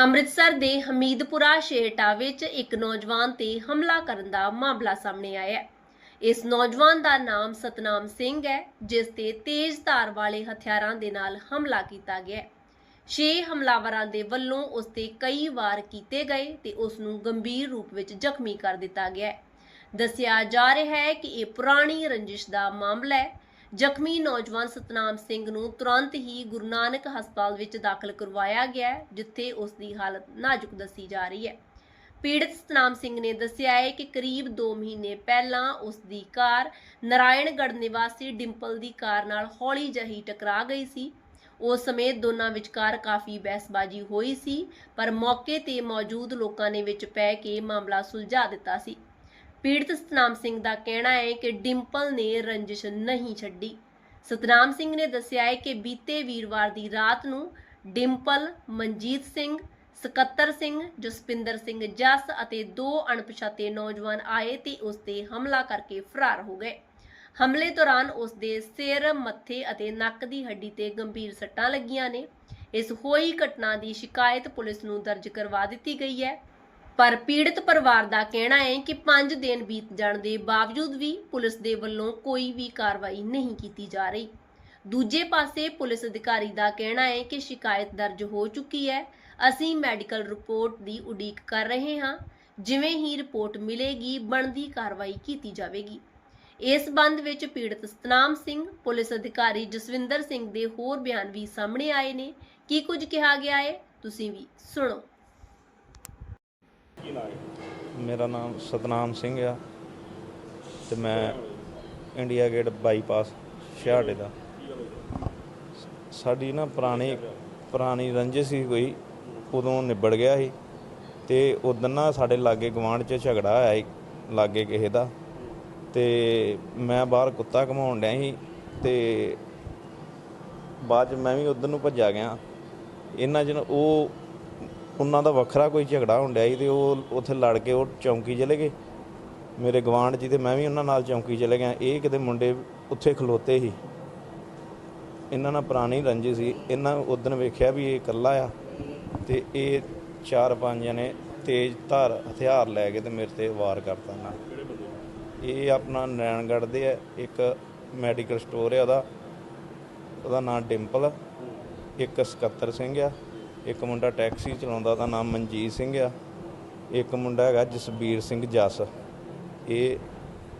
ਅੰਮ੍ਰਿਤਸਰ ਦੇ ਹਮੀਦਪੁਰਾ ਸ਼ੇਰਟਾ ਵਿੱਚ ਇੱਕ ਨੌਜਵਾਨ ਤੇ ਹਮਲਾ ਕਰਨ ਦਾ ਮਾਮਲਾ ਸਾਹਮਣੇ ਆਇਆ ਹੈ। ਇਸ ਨੌਜਵਾਨ ਦਾ ਨਾਮ ਸਤਨਾਮ ਸਿੰਘ ਹੈ, ਜਿਸ ਤੇ ਤੇਜ਼ ਧਾਰ ਵਾਲੇ ਹਥਿਆਰਾਂ ਦੇ ਨਾਲ ਹਮਲਾ ਕੀਤਾ ਗਿਆ ਛੇ ਹਮਲਾਵਰਾਂ ਦੇ ਵੱਲੋਂ ਉਸ ਤੇ ਕਈ ਵਾਰ ਕੀਤੇ ਗਏ ਤੇ ਉਸ ਨੂੰ ਗੰਭੀਰ ਰੂਪ ਵਿੱਚ ਜ਼ਖਮੀ ਕਰ ਦਿੱਤਾ ਗਿਆ ਦੱਸਿਆ ਜਾ ਰਿਹਾ ਹੈ ਕਿ ਇਹ ਪੁਰਾਣੀ ਰੰਜਿਸ਼ ਦਾ ਮਾਮਲਾ ਹੈ। ਜ਼ਖਮੀ ਨੌਜਵਾਨ ਸਤਨਾਮ ਸਿੰਘ ਨੂੰ ਤੁਰੰਤ ਹੀ ਗੁਰੂ ਨਾਨਕ ਹਸਪਤਾਲ ਵਿੱਚ ਦਾਖਲ ਕਰਵਾਇਆ ਗਿਆ ਜਿੱਥੇ ਉਸ ਦੀ ਹਾਲਤ ਨਾਜ਼ੁਕ ਦੱਸੀ ਜਾ ਰਹੀ ਹੈ। ਪੀੜਤ ਸਤਨਾਮ ਸਿੰਘ ਨੇ ਦੱਸਿਆ ਹੈ ਕਿ ਕਰੀਬ 2 ਮਹੀਨੇ ਪਹਿਲਾਂ ਉਸ ਦੀ ਕਾਰ ਨਾਰਾਇਣਗੜ੍ਹ ਨਿਵਾਸੀ ਡਿੰਪਲ ਦੀ ਕਾਰ ਨਾਲ ਹੌਲੀ ਜਹੀ ਟਕਰਾ ਗਈ ਸੀ। ਉਸ ਸਮੇਂ ਦੋਨਾਂ ਵਿਚਕਾਰ ਕਾਫੀ ਬਹਿਸਬਾਜ਼ੀ ਹੋਈ ਸੀ, ਪਰ ਮੌਕੇ ਤੇ ਮੌਜੂਦ ਲੋਕਾਂ ਨੇ ਵਿੱਚ ਪੈ ਕੇ ਮਾਮਲਾ ਸੁਲਝਾ ਦਿੱਤਾ ਸੀ। ਪੀੜਤ ਸਤਨਾਮ ਸਿੰਘ ਦਾ ਕਹਿਣਾ ਹੈ ਕਿ ਡਿੰਪਲ ਨੇ ਰੰਜਿਸ਼ ਨਹੀਂ ਛੱਡੀ। ਸਤਨਾਮ ਸਿੰਘ ਨੇ ਦੱਸਿਆ ਹੈ ਕਿ ਬੀਤੇ ਵੀਰਵਾਰ ਦੀ ਰਾਤ ਨੂੰ ਡਿੰਪਲ, ਮਨਜੀਤ ਸਿੰਘ, ਸਕੱਤਰ ਸਿੰਘ, ਜਸਪਿੰਦਰ ਸਿੰਘ, ਜੱਸ ਅਤੇ ਦੋ ਅਣਪਛਾਤੇ ਨੌਜਵਾਨ ਆਏ ਤੇ ਉਸ ਤੇ ਹਮਲਾ ਕਰਕੇ ਫਰਾਰ ਹੋ ਗਏ। ਹਮਲੇ ਦੌਰਾਨ ਉਸ ਦੇ ਸਿਰ, ਮੱਥੇ ਅਤੇ ਨੱਕ ਦੀ ਹੱਡੀ ਤੇ ਗੰਭੀਰ ਸੱਟਾਂ ਲੱਗੀਆਂ ਨੇ। ਇਸ ਹੋਈ ਘਟਨਾ ਦੀ ਸ਼ਿਕਾਇਤ ਪੁਲਿਸ ਨੂੰ ਦਰਜ ਕਰਵਾ ਦਿੱਤੀ ਗਈ ਹੈ। ਪਰ ਪੀੜਤ ਪਰਿਵਾਰ ਦਾ ਕਹਿਣਾ ਹੈ ਕਿ 5 ਦਿਨ ਬੀਤ ਜਾਣ ਦੇ ਬਾਵਜੂਦ ਵੀ ਪੁਲਿਸ ਦੇ ਵੱਲੋਂ ਕੋਈ ਵੀ ਕਾਰਵਾਈ ਨਹੀਂ ਕੀਤੀ ਜਾ ਰਹੀ। ਦੂਜੇ ਪਾਸੇ ਪੁਲਿਸ ਅਧਿਕਾਰੀ ਦਾ ਕਹਿਣਾ ਹੈ ਕਿ ਸ਼ਿਕਾਇਤ ਦਰਜ ਹੋ ਚੁੱਕੀ ਹੈ। ਅਸੀਂ ਮੈਡੀਕਲ ਰਿਪੋਰਟ ਦੀ ਉਡੀਕ ਕਰ ਰਹੇ ਹਾਂ। ਜਿਵੇਂ ਹੀ ਰਿਪੋਰਟ ਮਿਲੇਗੀ, ਬਣਦੀ ਕਾਰਵਾਈ ਕੀਤੀ ਜਾਵੇਗੀ। ਇਸ ਸੰਬੰਧ ਵਿੱਚ ਪੀੜਤ ਸਤਨਾਮ ਸਿੰਘ, ਪੁਲਿਸ ਅਧਿਕਾਰੀ ਜਸਵਿੰਦਰ ਸਿੰਘ ਦੇ ਹੋਰ ਬਿਆਨ ਵੀ ਸਾਹਮਣੇ ਆਏ ਨੇ। ਕੀ ਕੁਝ ਕਿਹਾ ਗਿਆ ਹੈ? ਤੁਸੀਂ ਵੀ ਸੁਣੋ। ਮੇਰਾ ਨਾਮ ਸਤਨਾਮ ਸਿੰਘ ਆ ਤੇ ਮੈਂ ਇੰਡੀਆ ਗੇਟ ਬਾਈਪਾਸ ਛਿਆਟੇ ਦਾ। ਸਾਡੀ ਨਾ ਪੁਰਾਣੀ ਪੁਰਾਣੀ ਰੰਜਿਸ਼ ਸੀ ਕੋਈ, ਉਦੋਂ ਨਿਬੜ ਗਿਆ ਸੀ ਤੇ ਉਦੋਂ ਨਾ ਸਾਡੇ ਲਾਗੇ ਗਵਾਂਢ 'ਚ ਝਗੜਾ ਆਇਆ ਸੀ, ਲਾਗੇ ਕਿਸੇ ਦਾ। ਤੇ ਮੈਂ ਬਾਹਰ ਕੁੱਤਾ ਘਮਾਉਣ ਡਿਆ ਸੀ ਤੇ ਬਾਅਦ 'ਚ ਮੈਂ ਵੀ ਉਧਰ ਨੂੰ ਭੱਜਾ ਗਿਆ। ਇਹਨਾਂ ਜਨ ਉਹ ਉਹਨਾਂ ਦਾ ਵੱਖਰਾ ਕੋਈ ਝਗੜਾ ਹੁੰਦਾ ਸੀ ਤੇ ਉਹ ਉੱਥੇ ਲੜ ਕੇ ਉਹ ਚੌਂਕੀ ਚਲੇ ਗਏ। ਮੇਰੇ ਗਵਾਂਢ ਜੀ ਤੇ ਮੈਂ ਵੀ ਉਹਨਾਂ ਨਾਲ ਚੌਂਕੀ ਚਲੇ ਗਿਆ। ਇਹ ਕਿਤੇ ਮੁੰਡੇ ਉੱਥੇ ਖਲੋਤੇ ਸੀ। ਇਹਨਾਂ ਨਾਲ ਪੁਰਾਣੀ ਰੰਜੀ ਸੀ। ਇਹਨਾਂ ਉਦੋਂ ਵੇਖਿਆ ਵੀ ਇਹ ਇਕੱਲਾ ਆ ਤੇ ਇਹ ਚਾਰ ਪੰਜ ਜਣੇ ਤੇਜ਼ ਧਾਰ, ਹਥਿਆਰ ਲੈ ਕੇ ਤੇ ਮੇਰੇ ਤੇ ਵਾਰ ਕਰਤਾ ਨਾ। ਇਹ ਆਪਣਾ ਨੈਣਗੜ੍ਹ ਦੇ ਆ, ਇੱਕ ਮੈਡੀਕਲ ਸਟੋਰ ਆ ਉਹਦਾ। ਉਹਦਾ ਨਾਮ ਡਿੰਪਲ ਇੱਕ ਸਕੱਤਰ ਸਿੰਘ ਆ। ਇੱਕ ਮੁੰਡਾ ਟੈਕਸੀ ਚਲਾਉਂਦਾ ਉਹਦਾ ਨਾਮ ਮਨਜੀਤ ਸਿੰਘ ਆ ਇੱਕ ਮੁੰਡਾ ਹੈਗਾ ਜਸਬੀਰ ਸਿੰਘ ਜੱਸ। ਇਹ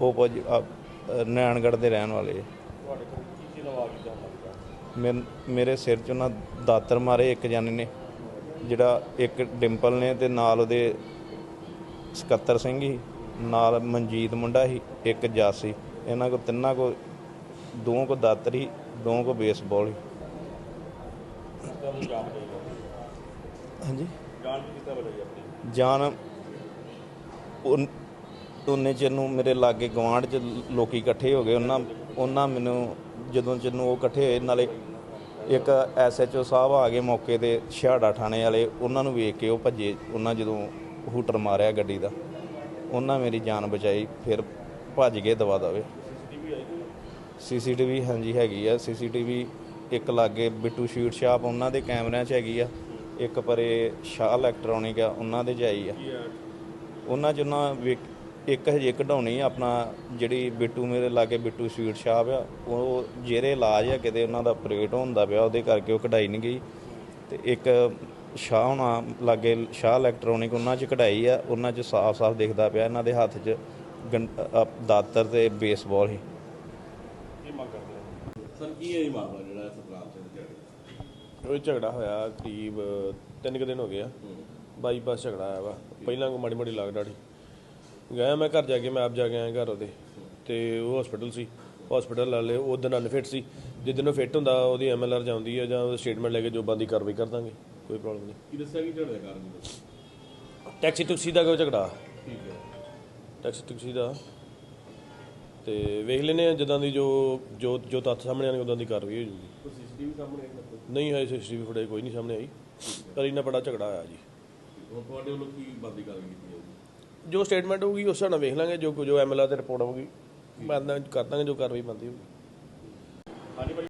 ਉਹ ਨੈਣਗੜ੍ਹ ਦੇ ਰਹਿਣ ਵਾਲੇ ਆ। ਮੈਨ- ਮੇਰੇ ਸਿਰ 'ਚ ਉਹਨਾਂ ਦਾਤਰ ਮਾਰੇ ਇੱਕ ਜਾਨੇ ਨੇ ਜਿਹੜਾ ਇੱਕ ਡਿੰਪਲ ਨੇ ਤੇ ਨਾਲ ਉਹਦੇ ਸਕੱਤਰ ਸਿੰਘ ਹੀ ਨਾਲ ਮਨਜੀਤ ਮੁੰਡਾ ਸੀ ਇੱਕ ਜੱਸ ਸੀ। ਇਹਨਾਂ ਕੋ ਤਿੰਨਾਂ ਕੋ ਦੋ ਕੋ ਦਾਤਰ ਦੋ ਕੋ ਬੇਸਬਾਲ ਹਾਂਜੀ। ਜਾਨ ਉਨ- ਉਹਨੇ ਚਿਰ ਨੂੰ ਮੇਰੇ ਲਾਗੇ ਗਵਾਂਢ ਚ ਲੋਕੀ ਇਕੱਠੇ ਹੋ ਗਏ। ਉਹਨਾਂ ਉਹਨਾਂ ਮੈਨੂੰ ਜਦੋਂ ਚਿਰ ਨੂੰ ਉਹ ਇਕੱਠੇ ਹੋਏ ਨਾਲੇ ਇੱਕ ਐਸਐਚਓ ਸਾਹਿਬ ਆ ਗਏ ਮੌਕੇ ਤੇ ਛਿਆੜਾ ਥਾਣੇ ਵਾਲੇ। ਉਹਨਾਂ ਨੂੰ ਵੇਖ ਕੇ ਉਹ ਭੱਜੇ। ਉਹਨਾਂ ਜਦੋਂ ਹੂਟਰ ਮਾਰਿਆ ਗੱਡੀ ਦਾ ਉਹਨਾਂ ਮੇਰੀ ਜਾਨ ਬਚਾਈ। ਫਿਰ ਭੱਜ ਗਏ ਦਵਾ ਦਵੇ। ਸੀਸੀਟੀਵੀ ਹਾਂਜੀ ਹੈਗੀ ਆ। ਸੀਸੀਟੀਵੀ ਇੱਕ ਲਾਗੇ ਬਿੱਟੂ ਸ਼ੀਟ ਸ਼ਾਪ ਉਹਨਾਂ ਦੇ ਕੈਮਰਿਆਂ 'ਚ ਹੈਗੀ ਆ ਇੱਕ ਪਰੇ ਸ਼ਾਹ ਇਲੈਕਟ੍ਰੋਨਿਕ ਆ ਉਹਨਾਂ ਦੇ 'ਚ ਆਈ ਆ। ਉਹਨਾਂ 'ਚ ਉਹਨਾਂ ਵੇਖ- ਇੱਕ ਹਜੇ ਕਢਾਉਣੀ ਆ ਆਪਣਾ ਜਿਹੜੀ ਬਿੱਟੂ ਮੇਰੇ ਲਾਗੇ ਬਿੱਟੂ ਸਵੀਟ ਸ਼ਾਪ ਆ ਉਹ ਜਿਹੜੇ ਇਲਾਜ ਆ ਕਿਤੇ ਉਹਨਾਂ ਦਾ ਆਪਰੇਟ ਹੁੰਦਾ ਪਿਆ ਉਹਦੇ ਕਰਕੇ ਉਹ ਕਢਾਈ ਨਹੀਂ ਗਈ। ਤੇ ਇੱਕ ਸ਼ਾਹ ਹੋਣਾ ਲਾਗੇ ਸ਼ਾਹ ਇਲੈਕਟ੍ਰੋਨਿਕ ਉਹਨਾਂ 'ਚ ਕਢਾਈ ਆ ਉਹਨਾਂ 'ਚ ਸਾਫ਼-ਸਾਫ਼ ਦਿਖਦਾ ਪਿਆ ਇਹਨਾਂ ਦੇ ਹੱਥ 'ਚ ਗੰ- ਅ, ਦਾਤਰ ਤੇ ਬੇਸਬਾਲ ਹੀ ਸਰ ਕੀ ਹੈ ਇਹ ਮਾਮਲਾ ਜਿਹੜਾ ਸਤਨਾਮ ਸਿੰਘ ਝਗੜੇ ਉਹ ਝਗੜਾ ਹੋਇਆ ਕਰੀਬ ਤਿੰਨ ਕੁ ਦਿਨ ਹੋ ਗਏ ਆ। ਬਾਈਪਾਸ ਝਗੜਾ ਆਇਆ ਵਾ। ਪਹਿਲਾਂ ਕੋ ਮਾੜੀ ਮਾੜੀ ਲੱਗ ਡਾੜੀ। ਗਿਆ ਮੈਂ ਘਰ ਜਾ ਕੇ ਮੈਂ ਆਪ ਜਾ ਕੇ ਆਇਆ ਘਰ ਉਹਦੇ। ਤੇ ਉਹ ਹਸਪੀਟਲ ਸੀ। ਹਸਪੀਟਲ ਵਾਲੇ ਉਹ ਦਿਨ ਅਨਫਿਟ ਸੀ। ਜਿੱਦਨ ਉਹ ਫਿੱਟ ਹੁੰਦਾ ਉਹਦੀ ਐਮਐਲਆਰ ਜਾਂਦੀ ਹੈ ਜਾਂ ਸਟੇਟਮੈਂਟ ਲੈ ਕੇ ਜੋ ਬੰਦੀ ਕਾਰਵਾਈ ਕਰ ਦਾਂਗੇ। ਕੋਈ ਪ੍ਰੋਬਲਮ ਨਹੀਂ। ਕੀ ਦੱਸਿਆ ਕਿ ਝਗੜੇ ਦਾ ਕਾਰਨ? ਟੈਕਸੀ ਟੁਕਸੀ ਦਾ ਕੋਈ ਝਗੜਾ। ਠੀਕ ਹੈ। ਟੈਕਸੀ ਟੁਕਸੀ ਦਾ ਤੇ ਵੇਖ ਲੈਨੇ ਆ ਜਦਾਂ ਦੀ ਜੋ ਜੋ ਜੋ ਤੱਥ ਸਾਹਮਣੇ ਆਣਗੇ ਉਦਾਂ ਦੀ ਕਾਰਵਾਈ ਹੋ ਜੂਗੀ ਕੋਈ ਸੀਸੀਟੀਵੀ ਸਾਹਮਣੇ ਆਈ ਨਹੀਂ ਹੈ ਸੀਸੀਟੀਵੀ ਫੁਟੇਜ ਕੋਈ ਨਹੀਂ ਸਾਹਮਣੇ ਆਈ ਪਰ ਇੰਨਾ ਬੜਾ ਝਗੜਾ ਆਇਆ ਜੀ। ਹੁਣ ਤੁਹਾਡੇ ਵੱਲੋਂ ਕੀ ਬੰਦੀ ਕਾਰਵਾਈ ਕੀਤੀ ਜਾਊਗੀ? ਜੋ ਸਟੇਟਮੈਂਟ ਹੋਊਗੀ ਉਸ ਹਿਸਾਬ ਨਾਲ ਵੇਖ ਲਾਂਗੇ ਜੋ ਜੋ ਐਮਐਲਆਰ ਤੇ ਰਿਪੋਰਟ ਹੋਊਗੀ। ਮੈਂ ਕਰ ਦਾਂਗੇ ਜੋ ਕਾਰਵਾਈ ਬੰਦੀ ਹੋਊਗੀ।